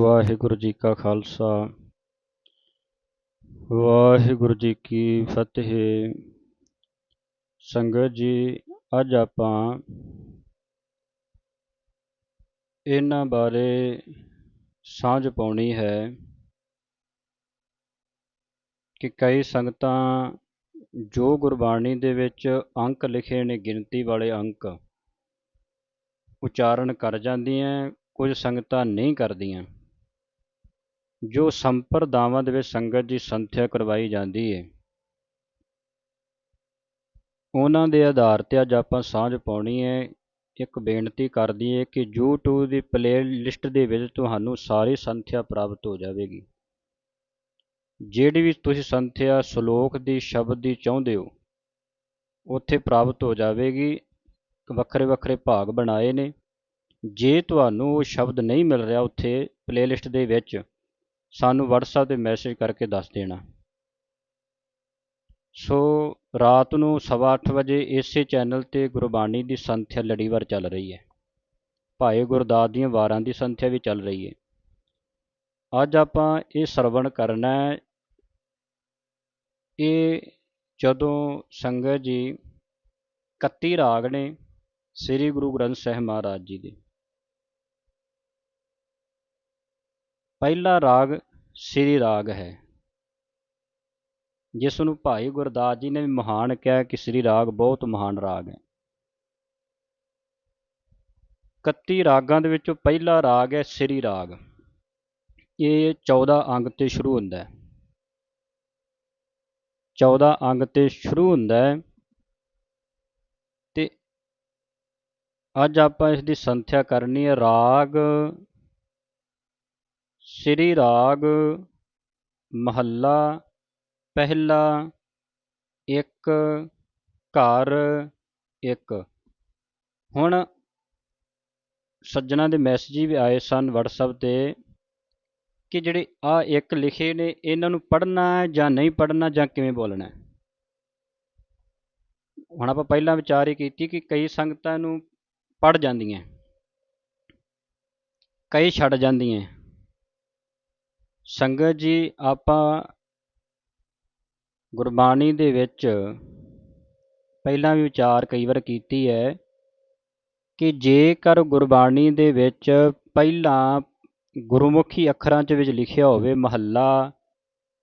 ਵਾਹਿਗੁਰੂ ਜੀ ਕਾ ਖਾਲਸਾ। ਵਾਹਿਗੁਰੂ ਜੀ ਕੀ ਫਤਿਹ। ਸੰਗਤ ਜੀ, ਅੱਜ ਆਪਾਂ ਇਹਨਾਂ ਬਾਰੇ ਸਾਂਝ ਪਾਉਣੀ ਹੈ ਕਿ ਕਈ ਸੰਗਤਾਂ ਜੋ ਗੁਰਬਾਣੀ ਦੇ ਵਿੱਚ ਅੰਕ ਲਿਖੇ ਨੇ, ਗਿਣਤੀ ਵਾਲੇ ਅੰਕ, ਉਚਾਰਨ ਕਰ ਜਾਂਦੀਆਂ, ਕੁਝ ਸੰਗਤਾਂ ਨਹੀਂ ਕਰਦੀਆਂ। ਜੋ ਸੰਪਰਦਾਵਾਂ ਦੇ ਵਿੱਚ ਸੰਗਤ ਦੀ ਸੰਥਿਆ ਕਰਵਾਈ ਜਾਂਦੀ ਹੈ ਉਹਨਾਂ ਦੇ ਆਧਾਰ ਤੇ ਅੱਜ ਆਪਾਂ ਸਾਂਝ ਪਾਉਣੀ ਹੈ ਇੱਕ ਬੇਨਤੀ ਕਰਦੀ ਹੈ ਕਿ YouTube ਦੀ ਪਲੇਲਿਸਟ ਦੇ ਵਿੱਚ ਤੁਹਾਨੂੰ ਸਾਰੀ ਸੰਥਿਆ ਪ੍ਰਾਪਤ ਹੋ ਜਾਵੇਗੀ। ਜਿਹੜੀ ਵੀ ਤੁਸੀਂ ਸੰਥਿਆ ਸ਼ਲੋਕ ਦੀ, ਸ਼ਬਦ ਦੀ ਚਾਹੁੰਦੇ ਹੋ, ਉੱਥੇ ਪ੍ਰਾਪਤ ਹੋ ਜਾਵੇਗੀ। ਵੱਖਰੇ ਵੱਖਰੇ ਭਾਗ ਬਣਾਏ ਨੇ। ਜੇ ਤੁਹਾਨੂੰ ਉਹ ਸ਼ਬਦ ਨਹੀਂ ਮਿਲ ਰਿਹਾ ਉੱਥੇ ਪਲੇਲਿਸਟ ਦੇ ਵਿੱਚ ਸਾਨੂੰ WhatsApp ਤੇ ਮੈਸੇਜ ਕਰਕੇ ਦੱਸ ਦੇਣਾ। ਸੋ ਰਾਤ ਨੂੰ ਸਵਾ ਅੱਠ ਵਜੇ ਇਸੇ ਚੈਨਲ ਤੇ ਗੁਰਬਾਣੀ ਦੀ ਸੰਥਿਆ ਲੜੀਵਾਰ ਚੱਲ ਰਹੀ ਹੈ। ਭਾਈ ਗੁਰਦਾਸ ਦੀਆਂ ਵਾਰਾਂ ਦੀ ਸੰਥਿਆ ਵੀ ਚੱਲ ਰਹੀ ਹੈ। ਅੱਜ ਆਪਾਂ ਇਹ ਸਰਵਣ ਕਰਨਾ ਹੈ। ਇਹ ਜਦੋਂ ਸੰਗਤ ਜੀ 31 ਰਾਗ ਨੇ, ਸ੍ਰੀ ਗੁਰੂ ਗ੍ਰੰਥ ਸਾਹਿਬ ਮਹਾਰਾਜ ਜੀ ਦੇ। ਪਹਿਲਾ ਰਾਗ ਸ੍ਰੀ ਰਾਗ ਹੈ। ਜਿਸ ਨੂੰ ਭਾਈ ਗੁਰਦਾਸ ਜੀ ਨੇ ਵੀ ਮਹਾਨ ਕਿਹਾ ਕਿ ਸ੍ਰੀ ਰਾਗ ਬਹੁਤ ਮਹਾਨ ਰਾਗ ਹੈ। 31 ਰਾਗਾਂ ਦੇ ਵਿੱਚੋਂ ਪਹਿਲਾ ਰਾਗ ਹੈ ਸ੍ਰੀ ਰਾਗ। ਇਹ 14 ਅੰਗ ਤੇ ਸ਼ੁਰੂ ਹੁੰਦਾ ਹੈ। 14 ਅੰਗ ਤੇ ਸ਼ੁਰੂ ਹੁੰਦਾ ਹੈ ਤੇ ਅੱਜ ਆਪਾਂ ਇਸ ਦੀ ਸੰਥਿਆ ਕਰਨੀ ਹੈ ਰਾਗ ਸ੍ਰੀ ਰਾਗ ਮਹੱਲਾ, ਪਹਿਲਾ ਇੱਕ, ਘਰ ਇੱਕ। ਹੁਣ ਸੱਜਣਾ ਦੇ ਮੈਸੇਜ ਵੀ ਆਏ ਸਨ WhatsApp ਤੇ ਕਿ ਜਿਹੜੇ ਆ ਇੱਕ ਲਿਖੇ ਨੇ, ਇਹਨਾਂ ਨੂੰ ਪੜ੍ਹਨਾ ਹੈ ਜਾਂ ਨਹੀਂ ਪੜ੍ਹਨਾ ਜਾਂ ਕਿਵੇਂ ਬੋਲਣਾ ਹੈ? ਹੁਣ ਆਪਾਂ ਪਹਿਲਾਂ ਵਿਚਾਰ ਹੀ ਕੀਤੀ ਕਿ ਕਈ ਸੰਗਤਾਂ ਨੂੰ ਪੜ੍ਹ ਜਾਂਦੀਆਂ, ਕਈ ਛੱਡ ਜਾਂਦੀਆਂ। ਸੰਗਤ ਜੀ, ਆਪਾਂ ਗੁਰਬਾਣੀ ਦੇ ਵਿੱਚ ਪਹਿਲਾਂ ਵੀ ਵਿਚਾਰ ਕਈ ਵਾਰ ਕੀਤੀ ਹੈ ਕਿ ਜੇਕਰ ਗੁਰਬਾਣੀ ਦੇ ਵਿੱਚ ਪਹਿਲਾਂ ਗੁਰਮੁਖੀ ਅੱਖਰਾਂ 'ਚ ਵਿੱਚ ਲਿਖਿਆ ਹੋਵੇ ਮਹੱਲਾ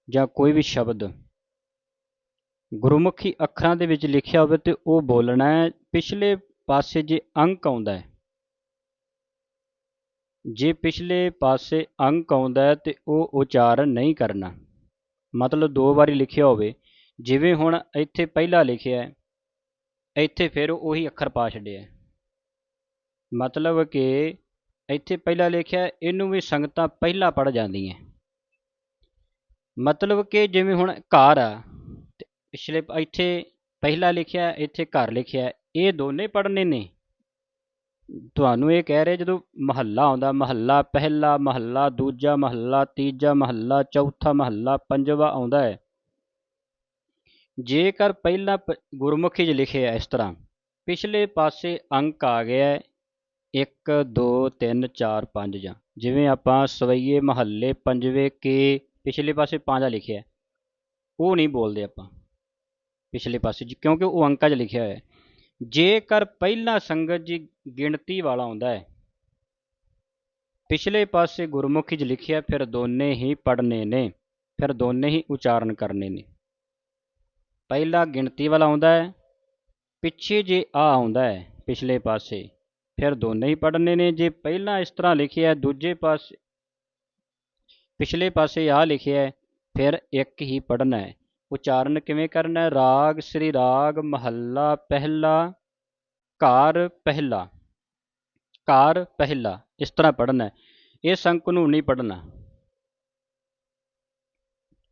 ਜਾਂ ਕੋਈ ਵੀ ਸ਼ਬਦ, ਗੁਰਮੁਖੀ ਅੱਖਰਾਂ ਦੇ ਵਿੱਚ ਲਿਖਿਆ ਹੋਵੇ ਤੇ ਉਹ ਬੋਲਣਾ ਹੈ, ਪਿਛਲੇ ਪਾਸੇ ਜੇ ਅੰਕ ਆਉਂਦਾ ਹੈ ਜੇ ਪਿਛਲੇ ਪਾਸੇ ਅੰਕ ਆਉਂਦਾ ਹੈ ਤੇ ਉਹ ਉਚਾਰਨ ਨਹੀਂ ਕਰਨਾ। ਮਤਲਬ ਦੋ ਵਾਰੀ ਲਿਖਿਆ ਹੋਵੇ, ਜਿਵੇਂ ਹੁਣ ਇੱਥੇ ਪਹਿਲਾ ਲਿਖਿਆ ਹੈ, ਇੱਥੇ ਫਿਰ ਉਹੀ ਅੱਖਰ ਪਾ ਛੱਡਿਆ ਮਤਲਬ ਕਿ ਇੱਥੇ ਪਹਿਲਾ ਲਿਖਿਆ ਇਹਨੂੰ ਵੀ ਸੰਗਤਾਂ ਪਹਿਲਾਂ ਪੜ ਜਾਂਦੀਆਂ ਮਤਲਬ ਕਿ ਜਿਵੇਂ ਹੁਣ ਘਰ ਆ ਪਿਛਲੇ, ਇੱਥੇ ਪਹਿਲਾ ਲਿਖਿਆ ਇੱਥੇ ਘਰ ਲਿਖਿਆ ਇਹ ਦੋਨੇ ਪੜਨੇ ਨੇ। ਤੁਹਾਨੂੰ ਇਹ ਕਹਿ ਰਹੇ ਜਦੋਂ ਮਹੱਲਾ ਆਉਂਦਾ, ਮਹੱਲਾ ਪਹਿਲਾ, ਮਹੱਲਾ ਦੂਜਾ, ਮਹੱਲਾ ਤੀਜਾ, ਮਹੱਲਾ ਚੌਥਾ, ਮਹੱਲਾ ਪੰਜਵਾਂ ਆਉਂਦਾ ਹੈ। ਜੇਕਰ ਪਹਿਲਾ ਗੁਰਮੁਖੀ 'ਚ ਲਿਖਿਆ ਇਸ ਤਰ੍ਹਾਂ, ਪਿਛਲੇ ਪਾਸੇ ਅੰਕ ਆ ਗਿਆ 1 2 3 4 5 ਜਾਂ, ਜਿਵੇਂ ਆਪਾਂ ਸਵਈਏ ਮਹੱਲੇ ਪੰਜਵੇਂ ਕੇ ਪਿਛਲੇ ਪਾਸੇ ਪੰਜਾ ਲਿਖਿਆ ਉਹ ਨਹੀਂ ਬੋਲਦੇ ਆਪਾਂ, ਪਿਛਲੇ ਪਾਸੇ ਕਿਉਂਕਿ ਉਹ ਅੰਕਾਂ 'ਚ ਲਿਖਿਆ ਹੋਇਆ ਹੈ। ਜੇਕਰ ਪਹਿਲਾ ਸੰਗਤ ਜੀ ਗਿਣਤੀ ਵਾਲਾ ਆਉਂਦਾ ਹੈ, ਪਿਛਲੇ ਪਾਸੇ ਗੁਰਮੁਖੀ 'ਚ ਲਿਖਿਆ, ਫਿਰ ਦੋਨੇ ਹੀ ਪੜਨੇ ਨੇ, ਫਿਰ ਦੋਨੇ ਹੀ ਉਚਾਰਨ ਕਰਨੇ ਨੇ। ਪਹਿਲਾ ਗਿਣਤੀ ਵਾਲਾ ਆਉਂਦਾ ਹੈ, ਪਿੱਛੇ ਜੇ ਆ ਆਉਂਦਾ ਹੈ, ਪਿਛਲੇ ਪਾਸੇ, ਫਿਰ ਦੋਨੇ ਹੀ ਪੜਨੇ ਨੇ। ਜੇ ਪਹਿਲਾਂ ਇਸ ਤਰ੍ਹਾਂ ਲਿਖਿਆ, ਦੂਜੇ ਪਾਸੇ, ਪਿਛਲੇ ਪਾਸੇ ਆ ਲਿਖਿਆ, ਫਿਰ ਇੱਕ ਹੀ ਪੜਨਾ ਹੈ। ਉਚਾਰਨ ਕਿਵੇਂ ਕਰਨਾ ਹੈ? ਰਾਗ, ਸ੍ਰੀ ਰਾਗ, ਮਹੱਲਾ, ਪਹਿਲਾ, ਘਰ ਪਹਿਲਾ। ਘਰ, ਪਹਿਲਾ, ਇਸ ਤਰ੍ਹਾਂ ਪੜ੍ਹਨਾ ਹੈ। ਇਸ ਅੰਕ ਨੂੰ ਨਹੀਂ ਪੜ੍ਹਨਾ।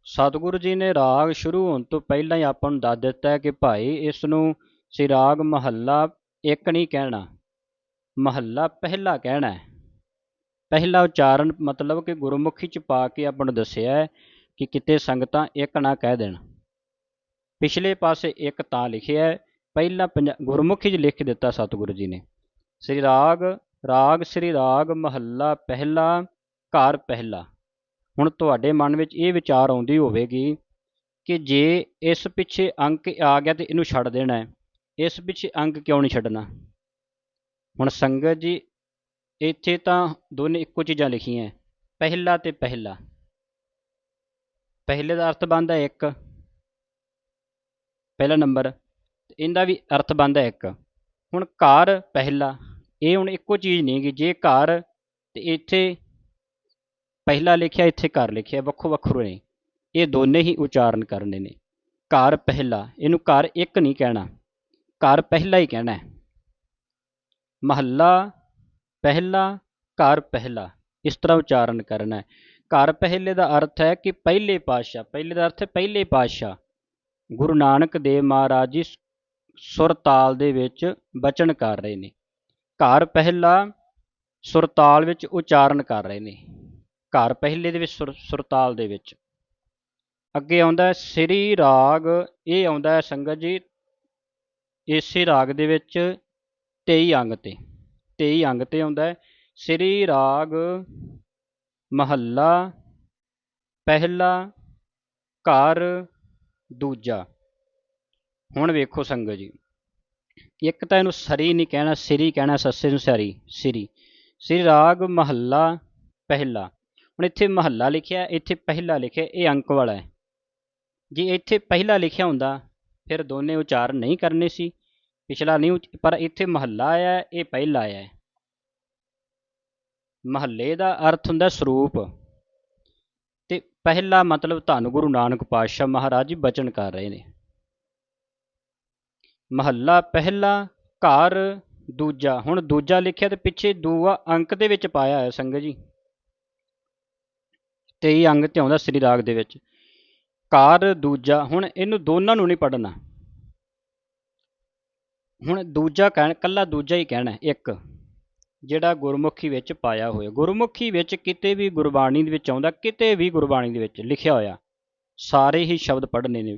ਸਤਿਗੁਰੂ ਜੀ ਨੇ ਰਾਗ ਸ਼ੁਰੂ ਹੋਣ ਤੋਂ ਪਹਿਲਾਂ ਹੀ ਆਪਾਂ ਨੂੰ ਦੱਸ ਦਿੱਤਾ ਹੈ ਕਿ ਭਾਈ ਇਸ ਨੂੰ ਸ੍ਰੀ ਰਾਗ, ਮਹੱਲਾ ਇੱਕ ਨਹੀਂ ਕਹਿਣਾ। ਮਹੱਲਾ ਪਹਿਲਾ ਕਹਿਣਾ ਹੈ। ਪਹਿਲਾ ਉਚਾਰਨ ਮਤਲਬ ਕਿ ਗੁਰਮੁਖੀ ਚ ਪਾ ਕੇ ਆਪਾਂ ਨੂੰ ਦੱਸਿਆ ਹੈ ਕਿ ਕਿਤੇ ਸੰਗਤਾਂ ਇੱਕ ਨਾ ਕਹਿ ਦੇਣ। ਪਿਛਲੇ ਪਾਸੇ ਇੱਕ ਤਾਂ ਲਿਖਿਆ ਹੈ, ਪਹਿਲਾ ਗੁਰਮੁਖੀ 'ਚ ਲਿਖ ਦਿੱਤਾ ਸਤਿਗੁਰੂ ਜੀ ਨੇ। ਸ੍ਰੀ ਰਾਗ ਰਾਗ ਸ੍ਰੀ ਰਾਗ ਮਹੱਲਾ ਪਹਿਲਾ, ਘਰ ਪਹਿਲਾ। ਹੁਣ ਤੁਹਾਡੇ ਮਨ ਵਿੱਚ ਇਹ ਵਿਚਾਰ ਆਉਂਦੀ ਹੋਵੇਗੀ ਕਿ ਜੇ ਇਸ ਪਿੱਛੇ ਅੰਕ ਆ ਗਿਆ ਤੇ ਇਹਨੂੰ ਛੱਡ ਦੇਣਾ ਹੈ। ਇਸ ਪਿੱਛੇ ਅੰਕ ਕਿਉਂ ਨਹੀਂ ਛੱਡਣਾ? ਹੁਣ ਸੰਗਤ ਜੀ, ਇੱਥੇ ਤਾਂ ਦੋਨੇ ਇੱਕੋ ਚੀਜ਼ਾਂ ਲਿਖੀਆਂ ਪਹਿਲਾ ਤੇ ਪਹਿਲਾ। ਪਹਿਲੇ ਦਾ ਅਰਥ ਬਣਦਾ ਇੱਕ। ਪਹਿਲਾ ਨੰਬਰ, ਇਹਦਾ ਵੀ ਅਰਥ ਬਣਦਾ ਇੱਕ। ਹੁਣ ਘਰ ਪਹਿਲਾ, ਇਹ ਹੁਣ ਇੱਕੋ ਚੀਜ਼ ਨਹੀਂ ਕਿ ਜੇ ਘਰ ਤੇ ਇੱਥੇ ਪਹਿਲਾ ਲਿਖਿਆ, ਇੱਥੇ ਘਰ ਲਿਖਿਆ, ਵੱਖੋ ਵੱਖਰੇ ਨੇ ਇਹ ਦੋਨੇ ਹੀ ਉਚਾਰਨ ਕਰਨੇ ਨੇ। ਘਰ ਪਹਿਲਾ, ਇਹਨੂੰ ਘਰ ਇੱਕ ਨਹੀਂ ਕਹਿਣਾ। ਘਰ ਪਹਿਲਾ ਹੀ ਕਹਿਣਾ ਹੈ। ਮਹੱਲਾ ਪਹਿਲਾ, ਘਰ ਪਹਿਲਾ, ਇਸ ਤਰ੍ਹਾਂ ਉਚਾਰਨ ਕਰਨਾ ਹੈ। ਘਰ ਪਹਿਲੇ ਦਾ ਅਰਥ ਹੈ ਕਿ ਪਹਿਲੇ ਪਾਤਸ਼ਾਹ, ਪਹਿਲੇ ਦਾ ਅਰਥ ਹੈ ਪਹਿਲੇ ਪਾਤਸ਼ਾਹ। ਗੁਰੂ ਨਾਨਕ ਦੇਵ ਮਹਾਰਾਜ ਜੀ ਸੁਰਤਾਲ ਦੇ ਵਿੱਚ ਬਚਨ ਕਰ ਰਹੇ ਨੇ। ਘਰ ਪਹਿਲਾ ਸੁਰਤਾਲ ਵਿੱਚ ਉਚਾਰਨ ਕਰ ਰਹੇ ਨੇ। ਘਰ ਪਹਿਲੇ ਦੇ ਵਿੱਚ ਸੁਰ, ਸੁਰਤਾਲ ਦੇ ਵਿੱਚ। ਅੱਗੇ ਆਉਂਦਾ ਸ੍ਰੀ ਰਾਗ, ਇਹ ਆਉਂਦਾ ਹੈ ਸੰਗਤ ਜੀ, ਇਸੇ ਰਾਗ ਦੇ ਵਿੱਚ 23 ਅੰਗ ਤੇ 23 ਅੰਗ ਤੇ ਆਉਂਦਾ ਹੈ ਸ੍ਰੀ ਰਾਗ ਮਹੱਲਾ, ਪਹਿਲਾ ਘਰ, ਦੂਜਾ। ਹੁਣ ਵੇਖੋ ਸੰਗਤ ਜੀ। ਇੱਕ ਤਾਂ ਇਹਨੂੰ ਸਰੀ ਨਹੀਂ ਕਹਿਣਾ, ਸ੍ਰੀ ਕਹਿਣਾ, ਸੱਸੇ ਨੂੰ ਸਰੀ, ਸ੍ਰੀ। ਸ੍ਰੀ ਰਾਗ ਮਹੱਲਾ, ਪਹਿਲਾ। ਹੁਣ ਇੱਥੇ ਮਹੱਲਾ ਲਿਖਿਆ, ਇੱਥੇ ਪਹਿਲਾ ਲਿਖਿਆ, ਇਹ ਅੰਕ ਵਾਲਾ ਹੈ। ਜੇ ਇੱਥੇ ਪਹਿਲਾ ਲਿਖਿਆ ਹੁੰਦਾ, ਫਿਰ ਦੋਨੇ ਉਚਾਰ ਨਹੀਂ ਕਰਨੇ ਸੀ। ਪਿਛਲਾ ਨਹੀਂ ਪਰ ਇੱਥੇ ਮਹੱਲਾ ਆਇਆ, ਇਹ ਪਹਿਲਾ ਆਇਆ ਮਹੱਲੇ ਦਾ ਅਰਥ ਹੁੰਦਾ ਸਰੂਪ। ਤੇ ਪਹਿਲਾ ਮਤਲਬ ਧੰਨ ਗੁਰੂ ਨਾਨਕ ਪਾਤਸ਼ਾਹ ਮਹਾਰਾਜ ਜੀ ਬਚਨ ਕਰ ਰਹੇ ਨੇ। ਮਹੱਲਾ ਪਹਿਲਾ, ਘਰ ਦੂਜਾ, ਹੁਣ ਦੂਜਾ ਲਿਖਿਆ ਤੇ ਪਿੱਛੇ ਦੂਆ ਅੰਕ ਦੇ ਵਿੱਚ ਪਾਇਆ ਹੈ ਸੰਗਤ ਜੀ। 23 ਅੰਗ ਤੇ ਆਉਂਦਾ ਸ੍ਰੀ ਰਾਗ ਦੇ ਵਿੱਚ। ਘਰ ਦੂਜਾ, ਹੁਣ ਇਹਨੂੰ ਦੋਨਾਂ ਨੂੰ ਨਹੀਂ ਪੜਨਾ ਹੁਣ ਦੂਜਾ ਕਹਿਣ, ਕੱਲਾ ਦੂਜਾ ਹੀ ਕਹਿਣਾ ਇੱਕ। ਜਿਹੜਾ ਗੁਰਮੁਖੀ ਵਿੱਚ ਪਾਇਆ ਹੋਇਆ। ਗੁਰਮੁਖੀ ਵਿੱਚ ਕਿਤੇ ਵੀ ਗੁਰਬਾਣੀ ਦੇ ਵਿੱਚ ਆਉਂਦਾ, ਕਿਤੇ ਵੀ ਗੁਰਬਾਣੀ ਦੇ ਵਿੱਚ ਲਿਖਿਆ ਹੋਇਆ, ਸਾਰੇ ਹੀ ਸ਼ਬਦ ਪੜ੍ਹਨੇ ਨੇ।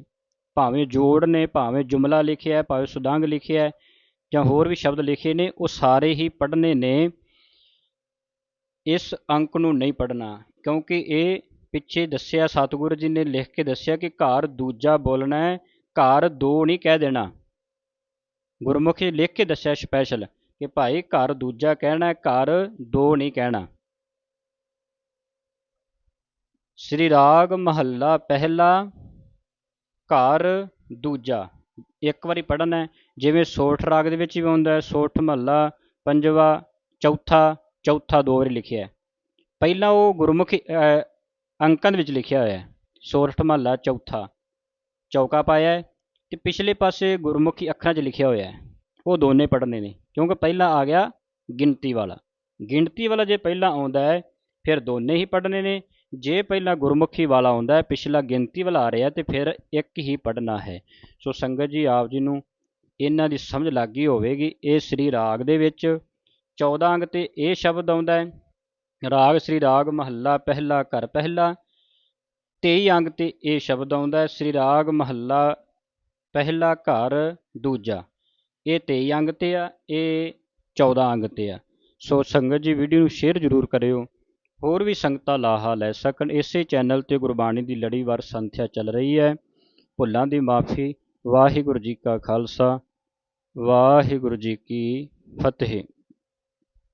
ਭਾਵੇਂ ਜੋੜ ਨੇ, ਭਾਵੇਂ ਜੁਮਲਾ ਲਿਖਿਆ ਭਾਵੇਂ ਸੁਦੰਗ ਲਿਖਿਆ ਜਾਂ ਹੋਰ ਵੀ ਸ਼ਬਦ ਲਿਖੇ ਨੇ, ਉਹ ਸਾਰੇ ਹੀ ਪੜ੍ਹਨੇ ਨੇ। ਇਸ ਅੰਕ ਨੂੰ ਨਹੀਂ ਪੜ੍ਹਨਾ, ਕਿਉਂਕਿ ਇਹ ਪਿੱਛੇ ਦੱਸਿਆ, ਸਤਿਗੁਰੂ ਜੀ ਨੇ ਲਿਖ ਕੇ ਦੱਸਿਆ ਕਿ ਘਰ ਦੂਜਾ ਬੋਲਣਾ ਹੈ, ਘਰ ਦੋ ਨਹੀਂ ਕਹਿ ਦੇਣਾ। ਗੁਰਮੁਖੀ ਲਿਖ ਕੇ ਦੱਸਿਆ ਸਪੈਸ਼ਲ। ਕਿ ਭਾਈ ਘਰ ਦੂਜਾ ਕਹਿਣਾ ਘਰ ਦੋ ਨਹੀਂ ਕਹਿਣਾ। ਸ੍ਰੀ ਰਾਗ ਮਹੱਲਾ ਪਹਿਲਾ, ਘਰ ਦੂਜਾ। ਇੱਕ ਵਾਰੀ ਪੜ੍ਹਨਾ ਜਿਵੇਂ ਸੋਠ ਰਾਗ ਦੇ ਵਿੱਚ ਵੀ ਆਉਂਦਾ ਹੈ, ਸੋਠ ਮਹੱਲਾ ਪੰਜਵਾ, ਚੌਥਾ ਚੌਥਾ ਦੋ ਵਾਰੀ ਲਿਖਿਆ ਪਹਿਲਾਂ ਉਹ ਗੁਰਮੁਖੀ ਅੰਕਾਂ ਵਿੱਚ ਲਿਖਿਆ ਹੋਇਆ ਹੈ, ਸੋਠ ਮਹੱਲਾ ਚੌਥਾ। ਚੌਕਾ ਪਾਇਆ ਹੈ ਤੇ ਪਿਛਲੇ ਪਾਸੇ ਗੁਰਮੁਖੀ ਅੱਖਰਾਂ 'ਚ ਲਿਖਿਆ ਹੋਇਆ ਹੈ। ਉਹ ਦੋਨੇ ਪੜ੍ਹਨੇ ਨੇ, ਕਿਉਂਕਿ ਪਹਿਲਾਂ ਆ ਗਿਆ ਗਿਣਤੀ ਵਾਲਾ। ਗਿਣਤੀ ਵਾਲਾ ਜੇ ਪਹਿਲਾਂ ਆਉਂਦਾ ਹੈ, ਫਿਰ ਦੋਨੇ ਹੀ ਪੜ੍ਹਨੇ ਨੇ। ਜੇ ਪਹਿਲਾਂ ਗੁਰਮੁਖੀ ਵਾਲਾ ਆਉਂਦਾ ਹੈ, ਪਿਛਲਾ ਗਿਣਤੀ ਵਾਲਾ ਆ ਰਿਹਾ ਤੇ ਫਿਰ ਇੱਕ ਹੀ ਪੜ੍ਹਨਾ ਹੈ। ਸੋ ਸੰਗਤ ਜੀ, ਆਪ ਜੀ ਨੂੰ ਇਹਨਾਂ ਦੀ ਸਮਝ ਲੱਗ ਗਈ ਹੋਵੇਗੀ। ਇਹ ਸ੍ਰੀ ਰਾਗ ਦੇ ਵਿੱਚ 14 ਅੰਗ ਤੇ ਇਹ ਸ਼ਬਦ ਆਉਂਦਾ ਹੈ, ਰਾਗ ਸ੍ਰੀ ਰਾਗ ਮਹੱਲਾ ਪਹਿਲਾ, ਘਰ ਪਹਿਲਾ। 23 ਅੰਗ ਤੇ ਇਹ ਸ਼ਬਦ ਆਉਂਦਾ ਹੈ, ਸ੍ਰੀ ਰਾਗ ਮਹੱਲਾ ਪਹਿਲਾ, ਘਰ ਦੂਜਾ। ਇਹ 23 ਅੰਗ ਤੇ ਆ, ਇਹ 14 ਅੰਗ ਤੇ ਆ। ਸੋ ਸੰਗਤ ਜੀ ਵੀਡੀਓ ਨੂੰ ਸ਼ੇਅਰ ਜ਼ਰੂਰ ਕਰਿਓ। ਹੋਰ ਵੀ ਸੰਗਤਾਂ ਲਾਹਾ ਲੈ ਸਕਣ। ਇਸੇ ਚੈਨਲ ਤੇ ਗੁਰਬਾਣੀ ਦੀ ਲੜੀਵਾਰ ਸੰਥਿਆ ਚੱਲ ਰਹੀ ਹੈ। ਭੁੱਲਾਂ ਦੀ ਮਾਫੀ, ਵਾਹਿਗੁਰੂ ਜੀ ਕਾ ਖਾਲਸਾ, ਵਾਹਿਗੁਰੂ ਜੀ ਕੀ ਫਤਿਹ।